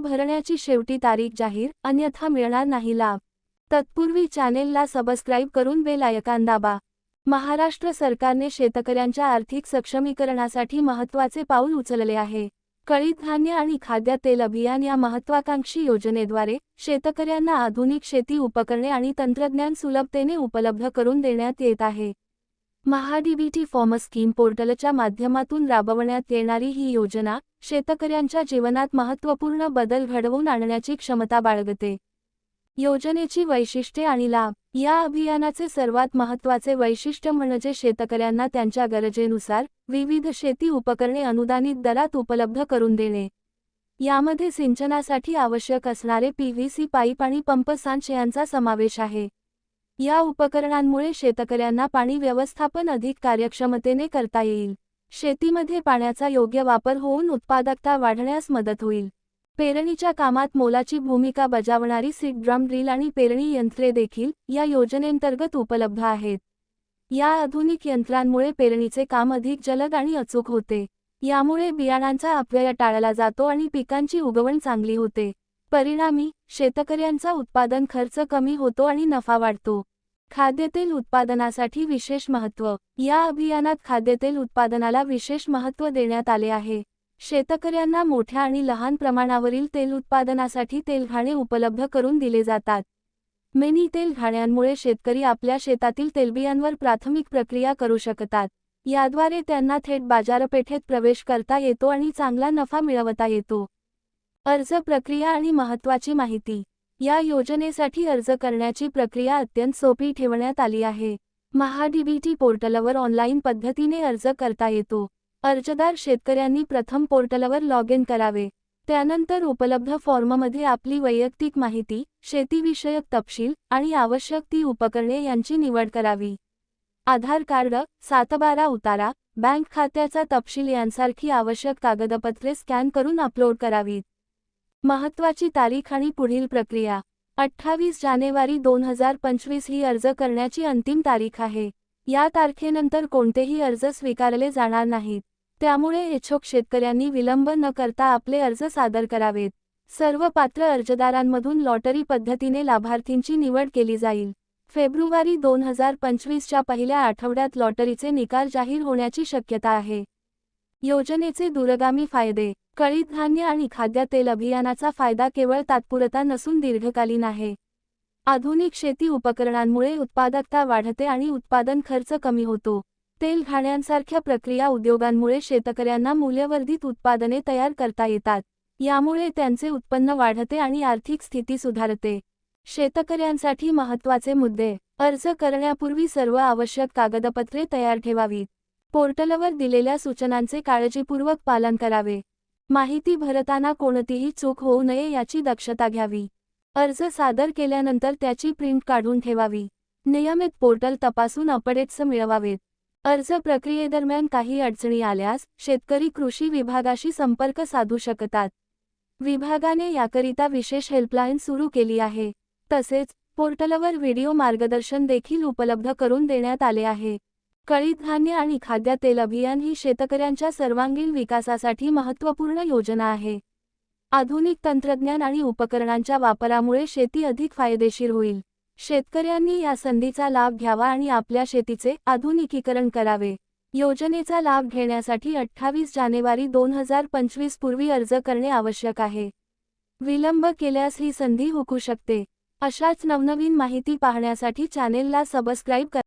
भरण्याची शेवटी तारीख जाहीर अन्यथा मिळणार नाही लाभ. तत्पूर्वी चॅनेलला सबस्क्राईब करून बेलायकान दाबा. महाराष्ट्र सरकारने शेतकऱ्यांच्या आर्थिक सक्षमीकरणासाठी महत्त्वाचे पाऊल उचलले आहे. कळीत धान्य आणि खाद्य तेल अभियान या महत्वाकांक्षी योजनेद्वारे शेतकऱ्यांना आधुनिक शेती उपकरणे आणि तंत्रज्ञान सुलभतेने उपलब्ध करून देण्यात येत आहे. महाडीबीटी फॉर्म स्कीम पोर्टलच्या माध्यमातून राबवण्यात येणारी ही योजना शेतकऱ्यांच्या जीवनात महत्त्वपूर्ण बदल घडवून आणण्याची क्षमता बाळगते. योजनेची वैशिष्ट्ये आणि लाभ. या अभियानाचे सर्वात महत्त्वाचे वैशिष्ट्य म्हणजे शेतकऱ्यांना त्यांच्या गरजेनुसार विविध शेती उपकरणे अनुदानित दरात उपलब्ध करून देणे. यामध्ये सिंचनासाठी आवश्यक असणारे पीव्हीसी पाईप आणि पंप सांच यांचा समावेश आहे. या उपकरणांमुळे शेतकऱ्यांना पाणी व्यवस्थापन अधिक कार्यक्षमतेने करता येईल. शेतीमध्ये पाण्याचा योग्य वापर होऊन उत्पादकता वाढण्यास मदत होईल. पेरणीच्या कामात मोलाची भूमिका बजावणारी सीड ड्रम ड्रिल आणि पेरणी यंत्रे देखील या योजनेंतर्गत उपलब्ध आहेत. या आधुनिक यंत्रांमुळे पेरणीचे काम अधिक जलद आणि अचूक होते. यामुळे बियाणांचा अपव्यय टाळला जातो आणि पिकांची उगवण चांगली होते. परिणामी शेतकऱ्यांचा उत्पादन खर्च कमी होतो आणि नफा वाढतो. खाद्यतेल उत्पादनासाठी विशेष महत्त्व. या अभियानात खाद्यतेल उत्पादनाला विशेष महत्त्व देण्यात आले आहे. शेतकऱ्यांना मोठ्या आणि लहान प्रमाणावरील तेल उत्पादनासाठी तेलघाणे उपलब्ध करून दिले जातात. मिनी तेल घाण्यांमुळे शेतकरी आपल्या शेतातील तेलबियांवर प्राथमिक प्रक्रिया करू शकतात. याद्वारे त्यांना थेट बाजारपेठेत प्रवेश करता येतो आणि चांगला नफा मिळवता येतो. अर्ज प्रक्रिया आणि महत्त्वाची माहिती. या योजनेसाठी अर्ज करण्याची प्रक्रिया अत्यंत सोपी ठेवण्यात आली आहे. महाडीबीटी पोर्टलवर ऑनलाईन पद्धतीने अर्ज करता येतो. अर्जदार शेतकऱ्यांनी प्रथम पोर्टलवर लॉग इन करावे. त्यानंतर उपलब्ध फॉर्ममध्ये आपली वैयक्तिक माहिती शेतीविषयक तपशील आणि आवश्यक ती उपकरणे यांची निवड करावी. आधार कार्ड सातबारा उतारा बँक खात्याचा तपशील यांसारखी आवश्यक कागदपत्रे स्कॅन करून अपलोड करावीत. महत्त्वाची तारीख आणि पुढील प्रक्रिया. अठ्ठावीस जानेवारी दोन हजार पंचवीस ही अर्ज करण्याची अंतिम तारीख आहे. या तारखेनंतर कोणतेही अर्ज स्वीकारले जाणार नाहीत. त्यामुळे इच्छुक शेतकऱ्यांनी विलंब न करता आपले अर्ज सादर करावेत. सर्व पात्र अर्जदारांमधून लॉटरी पद्धतीने लाभार्थींची निवड केली जाईल. फेब्रुवारी दोन हजार पंचवीसच्या पहिल्या आठवड्यात लॉटरीचे निकाल जाहीर होण्याची शक्यता आहे. योजनेचे दूरगामी फायदे. कळीत धान्य आणि खाद्यतेल अभियानाचा फायदा केवळ तात्पुरता नसून दीर्घकालीन आहे. आधुनिक शेती उपकरणांमुळे उत्पादकता वाढते आणि उत्पादन खर्च कमी होतो. तेल घाण्यांसारख्या प्रक्रिया उद्योगांमुळे शेतकऱ्यांना मूल्यवर्धित उत्पादने तयार करता येतात. यामुळे त्यांचे उत्पन्न वाढते आणि आर्थिक स्थिती सुधारते. शेतकऱ्यांसाठी महत्त्वाचे मुद्दे. अर्ज करण्यापूर्वी सर्व आवश्यक कागदपत्रे तयार ठेवावीत. पोर्टलवर दिलेल्या सूचनांचे काळजीपूर्वक पालन करावे. माहिती भरताना कोणतीही चूक होऊ नये याची दक्षता घ्यावी. अर्ज सादर केल्यानंतर त्याची प्रिंट काढून ठेवावी. नियमित पोर्टल तपासून अपडेट्स मिळवावेत. अर्ज प्रक्रियेदरम्यान काही अडचणी आल्यास शेतकरी कृषी विभागाशी संपर्क साधू शकतात. विभागाने याकरिता विशेष हेल्पलाईन सुरू केली आहे. तसेच पोर्टलवर व्हिडिओ मार्गदर्शन देखील उपलब्ध करून देण्यात आले आहे. कळीत धान्य आणि खाद्य तेल अभियान ही शेतकऱ्यांच्या सर्वांगीण विकासासाठी महत्त्वपूर्ण योजना आहे. आधुनिक तंत्रज्ञान आणि उपकरणांच्या वापरामुळे शेती अधिक फायदेशीर होईल. शेतकऱ्यांनी या संधीचा लाभ घ्यावा आणि आपल्या शेतीचे आधुनिकीकरण करावे. योजनेचा लाभ घेण्यासाठी अठ्ठावीस जानेवारी दोन हजार पंचवीस पूर्वी अर्ज करणे आवश्यक आहे. विलंब केल्यास ही संधी हुकू शकते. अशाच नवनवीन माहिती पाहण्यासाठी चॅनेलला सबस्क्राईब करा.